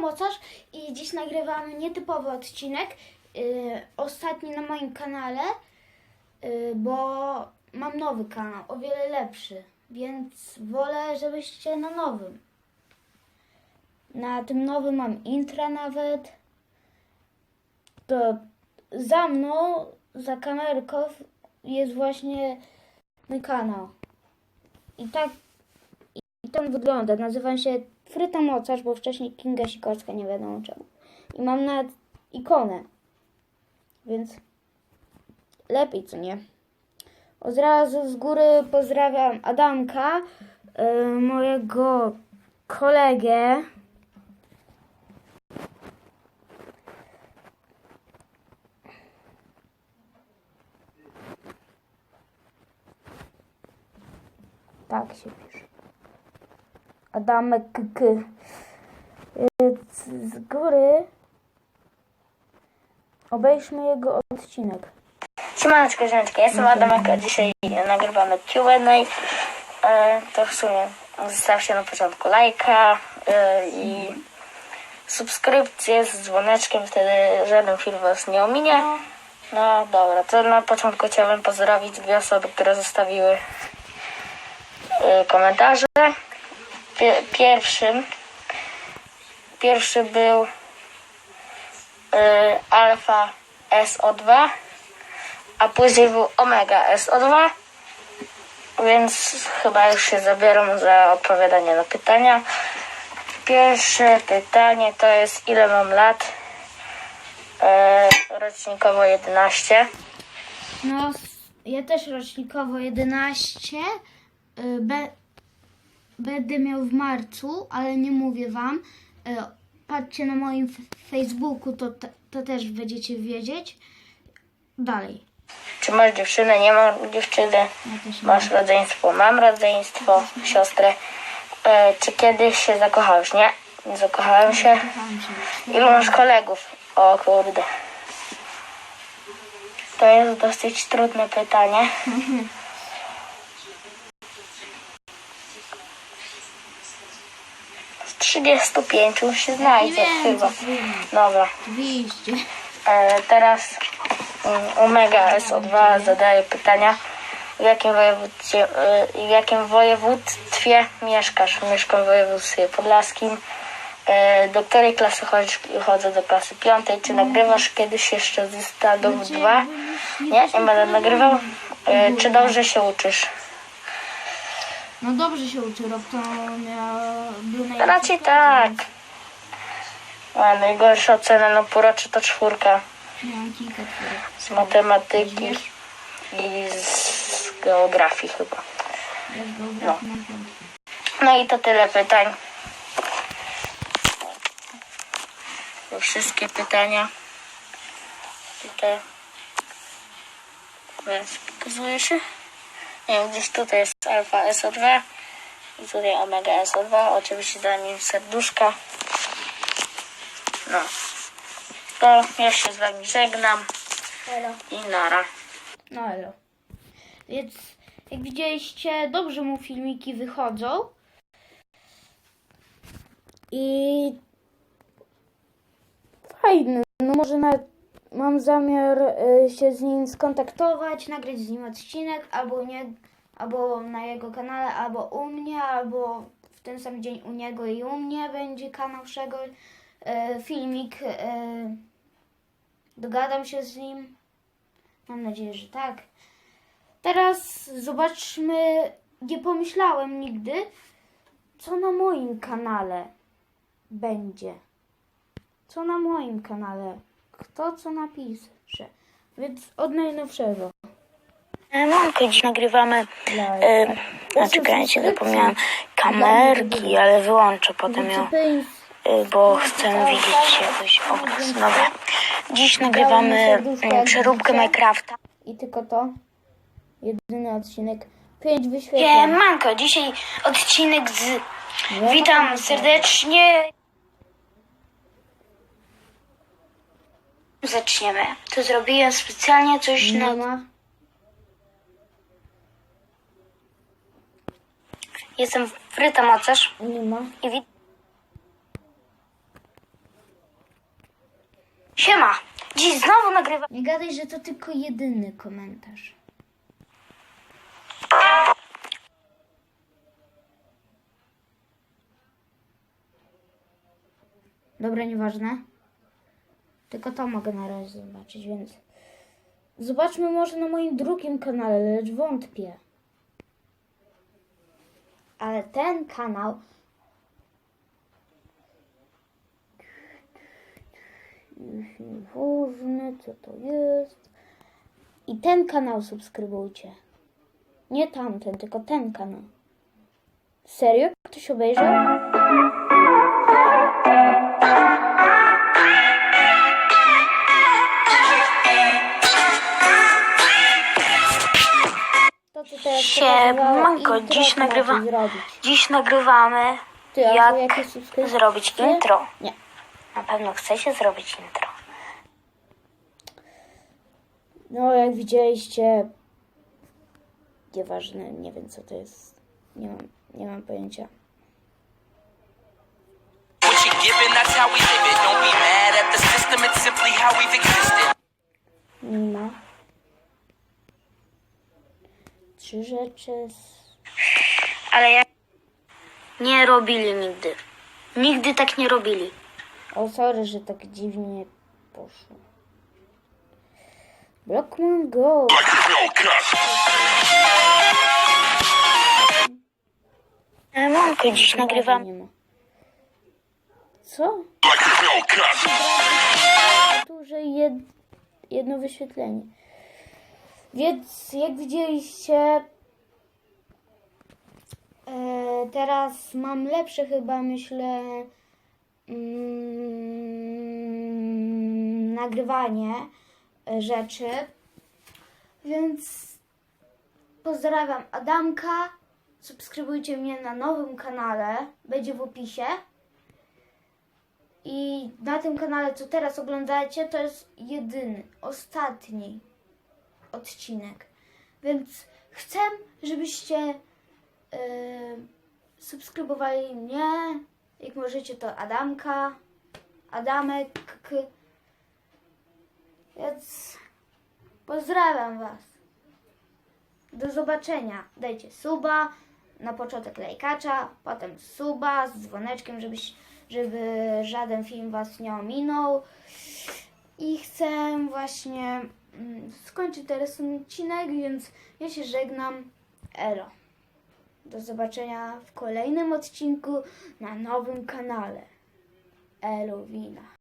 Mocarz i dziś nagrywamy nietypowy odcinek. Yy, ostatni na moim kanale, yy, bo mam nowy kanał, o wiele lepszy, więc wolę, żebyście na nowym. Na tym nowym mam intra nawet. To za mną, za kamerką jest właśnie mój kanał. I tak i on wygląda. Nazywam się Fryta Mocarz, bo wcześniej Kinga Sikorska, nie wiadomo czemu. I mam nawet ikonę. Więc lepiej, co nie? Od razu z góry pozdrawiam Adamka, yy, mojego kolegę. Tak się pisze. Adamek K. Y, Z góry obejrzmy jego odcinek. Siemaneczko, ziomeczki, ja jestem Adamek, a dzisiaj nagrywamy Q&A. E, to w sumie zostawcie na początku lajka e, i subskrypcję z dzwoneczkiem, wtedy żaden film was nie ominie. No dobra, to na początku chciałbym pozdrowić dwie osoby, które zostawiły komentarze. Pie- pierwszym pierwszy był e, Alfa SO2 a później był Omega SO2, więc chyba już się zabieram za odpowiadanie na pytania. Pierwsze pytanie to jest ile mam lat? E, rocznikowo 11. No, ja też rocznikowo 11. y, Be, będę miał w marcu, ale nie mówię wam. Y, Patrzcie na moim Facebooku, to, to też będziecie wiedzieć. Dalej. Czy masz dziewczynę? Nie mam dziewczyny. Ja. Masz rodzeństwo? Mam rodzeństwo, siostrę. E, czy kiedyś się zakochałeś? Nie, nie zakochałem się. Się. Ilu masz kolegów? O kurde. To jest dosyć trudne pytanie. 35 już się znajdzie chyba. Dobra. Oczywiście. E, teraz mm, Omega SO2 zadaje pytania. W jakim województwie, e, w jakim województwie mieszkasz? Mieszkam w województwie podlaskim. E, do której klasy chodzisz? Chodzę do klasy piątej. Czy nagrywasz kiedyś jeszcze z stadów 2? Nie, nie będę nagrywał. E, czy dobrze się uczysz? No dobrze się uczy, rok to miał... Był najlepszy Raczej tak. A najgorsza ocena na półrocze to czwórka. więc Miałam kilka czwórek. Z matematyki i z geografii chyba. Ja z geografii mam piątkę. No i to tyle pytań. To wszystkie pytania. Tutaj. Więc pokazuje się. Nie wiem, gdzieś tutaj jest alfa SO2 i tutaj omega SO2. Oczywiście dałem im serduszka. No. To ja się z wami żegnam Elo. i nara. No elo. Więc jak widzieliście, dobrze mu filmiki wychodzą. I fajny. No może nawet mam zamiar y, się z nim skontaktować, nagrać z nim odcinek, albo nie, albo na jego kanale, albo u mnie, albo w ten sam dzień u niego i u mnie będzie kanał Szego, y, filmik. Y, dogadam się z nim. Mam nadzieję, że tak. Teraz zobaczmy, nie pomyślałem nigdy, co na moim kanale będzie. Co na moim kanale. Kto co napisze. Więc od najnowszego. Mamkę dziś nagrywamy. Dla- E, a czekajcie, zapomniałam kamerki, ale wyłączę potem ją, e, bo chcę widzieć jakoś obraz. Dobra. Dziś nagrywamy mm, przeróbkę Minecrafta. I tylko to. Jedyny odcinek. Pięć Nie, wyświetleń. Manko, dzisiaj odcinek z... Nie Witam serdecznie. Zaczniemy. To zrobiłem specjalnie coś na... Ma. Jestem Fryta Mocarz Nie ma. i wi... Siema! Dziś znowu nagrywam. Nie gadaj, że to tylko jedyny komentarz. Dobra, nieważne. Tylko to mogę na razie zobaczyć, więc zobaczmy może na moim drugim kanale, lecz wątpię. Ale ten kanał Różny, co to jest? I ten kanał subskrybujcie. Nie tamten, tylko ten kanał. Serio? Ktoś obejrzał? Siemanko, dziś nagrywa-. Dziś nagrywamy Ty, jak zrobić intro. Nie. Na pewno chcecie zrobić intro. No, jak widzieliście, nieważne, nie wiem co to jest. Nie mam, nie mam pojęcia. What you giving, that's how we live it. Don't be mad at the system, it's simply how we've existed. Trzy rzeczy. z- Ale jak nie robili nigdy. Nigdy tak nie robili. O, sorry, że tak dziwnie poszło. Blockman Go. Manko, dziś nagrywam. Nie ma. Co? Duże jed... jedno wyświetlenie. Więc jak widzieliście, e, teraz mam lepsze chyba, myślę, mm, nagrywanie e, rzeczy. Więc pozdrawiam Adamka. Subskrybujcie mnie na nowym kanale, będzie w opisie. I na tym kanale, co teraz oglądacie, to jest jedyny, ostatni odcinek. Więc chcę, żebyście e, subskrybowali mnie. Jak możecie, to Adamka, Adamek. Więc pozdrawiam Was. Do zobaczenia. Dajcie suba, na początek lajkacza, potem suba z dzwoneczkiem, żebyś, żeby żaden film Was nie ominął. I chcę właśnie mm, skończyć teraz ten odcinek, więc ja się żegnam. Elo. Do zobaczenia w kolejnym odcinku na nowym kanale. Elo Wina.